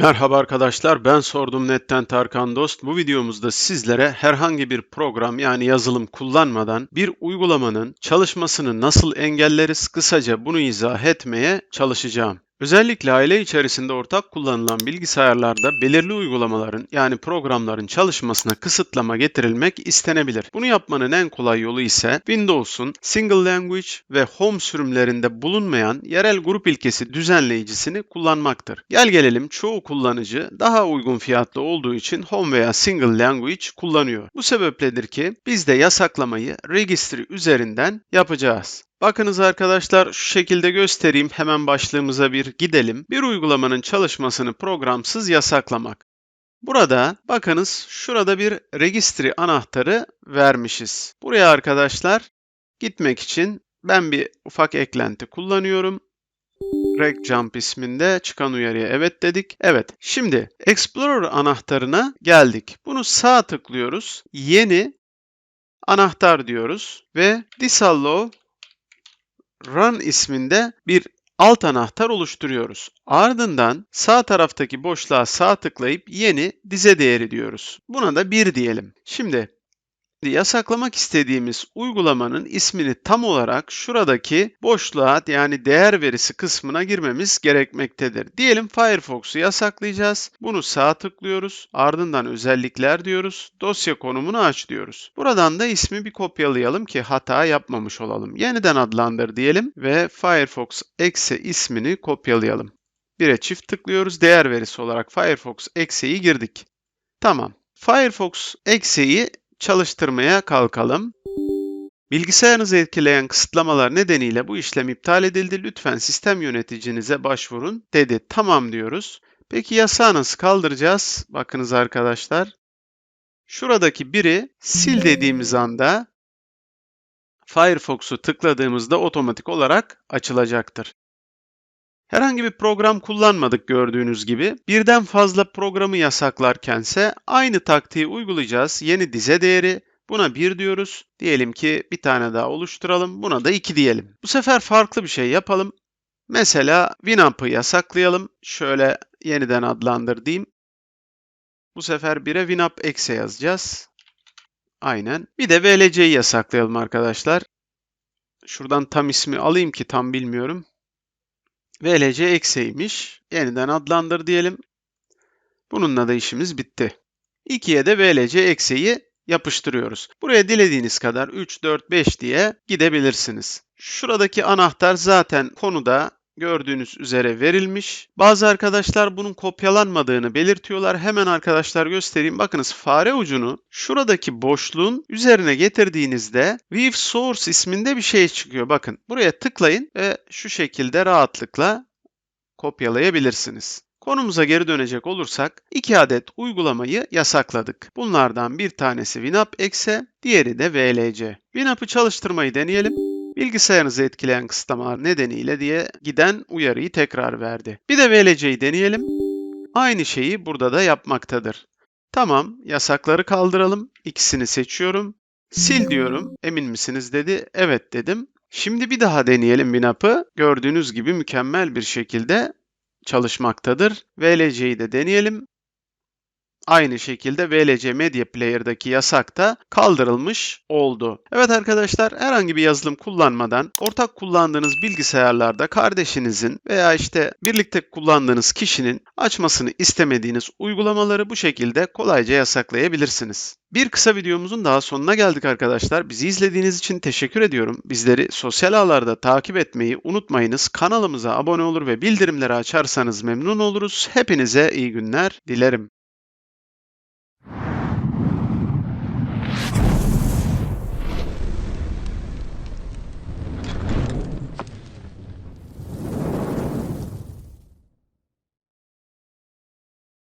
Merhaba arkadaşlar, ben Sordum Net'ten Tarkan Dost. Bu videomuzda sizlere herhangi bir program yani yazılım kullanmadan bir uygulamanın çalışmasını nasıl engelleriz kısaca bunu izah etmeye çalışacağım. Özellikle aile içerisinde ortak kullanılan bilgisayarlarda belirli uygulamaların yani programların çalışmasına kısıtlama getirilmek istenebilir. Bunu yapmanın en kolay yolu ise Windows'un Single Language ve Home sürümlerinde bulunmayan yerel grup ilkesi düzenleyicisini kullanmaktır. Gel gelelim çoğu kullanıcı daha uygun fiyatlı olduğu için Home veya Single Language kullanıyor. Bu sebepledir ki biz de yasaklamayı Registry üzerinden yapacağız. Bakınız arkadaşlar şu şekilde göstereyim. Hemen başlığımıza bir gidelim. Bir uygulamanın çalışmasını programsız yasaklamak. Burada bakınız şurada bir registry anahtarı vermişiz. Buraya arkadaşlar gitmek için ben bir ufak eklenti kullanıyorum. Reg Jump isminde çıkan uyarıya evet dedik. Evet. Şimdi Explorer anahtarına geldik. Bunu sağ tıklıyoruz. Yeni anahtar diyoruz ve disallow run isminde bir alt anahtar oluşturuyoruz. Ardından sağ taraftaki boşluğa sağ tıklayıp yeni dize değeri diyoruz. Buna da 1 diyelim. Şimdi yasaklamak istediğimiz uygulamanın ismini tam olarak şuradaki boşluğa yani değer verisi kısmına girmemiz gerekmektedir. Diyelim Firefox'u yasaklayacağız. Bunu sağ tıklıyoruz. Ardından özellikler diyoruz. Dosya konumunu aç diyoruz. Buradan da ismi bir kopyalayalım ki hata yapmamış olalım. Yeniden adlandır diyelim ve Firefox exe ismini kopyalayalım. Bire çift tıklıyoruz. Değer verisi olarak Firefox exe'yi girdik. Tamam. Firefox exe'yi çalıştırmaya kalkalım. Bilgisayarınızı etkileyen kısıtlamalar nedeniyle bu işlem iptal edildi. Lütfen sistem yöneticinize başvurun dedi. Tamam diyoruz. Peki yasağı nasıl kaldıracağız? Bakınız arkadaşlar. Şuradaki biri sil dediğimiz anda Firefox'u tıkladığımızda otomatik olarak açılacaktır. Herhangi bir program kullanmadık gördüğünüz gibi. Birden fazla programı yasaklarkense aynı taktiği uygulayacağız. Yeni dize değeri Buna 1 diyoruz. Diyelim ki bir tane daha oluşturalım. Buna da 2 diyelim. Bu sefer farklı bir şey yapalım. Mesela Winamp'ı yasaklayalım. Şöyle yeniden adlandır diyeyim. Bu sefer 1'e Winamp exe yazacağız. Aynen. Bir de VLC'yi yasaklayalım arkadaşlar. Şuradan tam ismi alayım ki tam bilmiyorum. VLC ekseymiş. Yeniden adlandır diyelim. Bununla da işimiz bitti. 2'ye de VLC ekseyi yapıştırıyoruz. Buraya dilediğiniz kadar 3, 4, 5 diye gidebilirsiniz. Şuradaki anahtar zaten konuda gördüğünüz üzere verilmiş. Bazı arkadaşlar bunun kopyalanmadığını belirtiyorlar. Hemen arkadaşlar göstereyim. Bakınız fare ucunu şuradaki boşluğun üzerine getirdiğinizde View Source isminde bir şey çıkıyor. Bakın buraya tıklayın ve şu şekilde rahatlıkla kopyalayabilirsiniz. Konumuza geri dönecek olursak iki adet uygulamayı yasakladık. Bunlardan bir tanesi Winamp exe, diğeri de VLC. Winamp'ı çalıştırmayı deneyelim bilgisayarınızı etkileyen kısıtlamalar nedeniyle diye giden uyarıyı tekrar verdi. Bir de VLC'yi deneyelim. Aynı şeyi burada da yapmaktadır. Tamam, yasakları kaldıralım. İkisini seçiyorum. Sil diyorum. Emin misiniz dedi. Evet dedim. Şimdi bir daha deneyelim Winup'ı. Gördüğünüz gibi mükemmel bir şekilde çalışmaktadır. VLC'yi de deneyelim. Aynı şekilde VLC Media Player'daki yasak da kaldırılmış oldu. Evet arkadaşlar herhangi bir yazılım kullanmadan ortak kullandığınız bilgisayarlarda kardeşinizin veya işte birlikte kullandığınız kişinin açmasını istemediğiniz uygulamaları bu şekilde kolayca yasaklayabilirsiniz. Bir kısa videomuzun daha sonuna geldik arkadaşlar. Bizi izlediğiniz için teşekkür ediyorum. Bizleri sosyal ağlarda takip etmeyi unutmayınız. Kanalımıza abone olur ve bildirimleri açarsanız memnun oluruz. Hepinize iyi günler dilerim.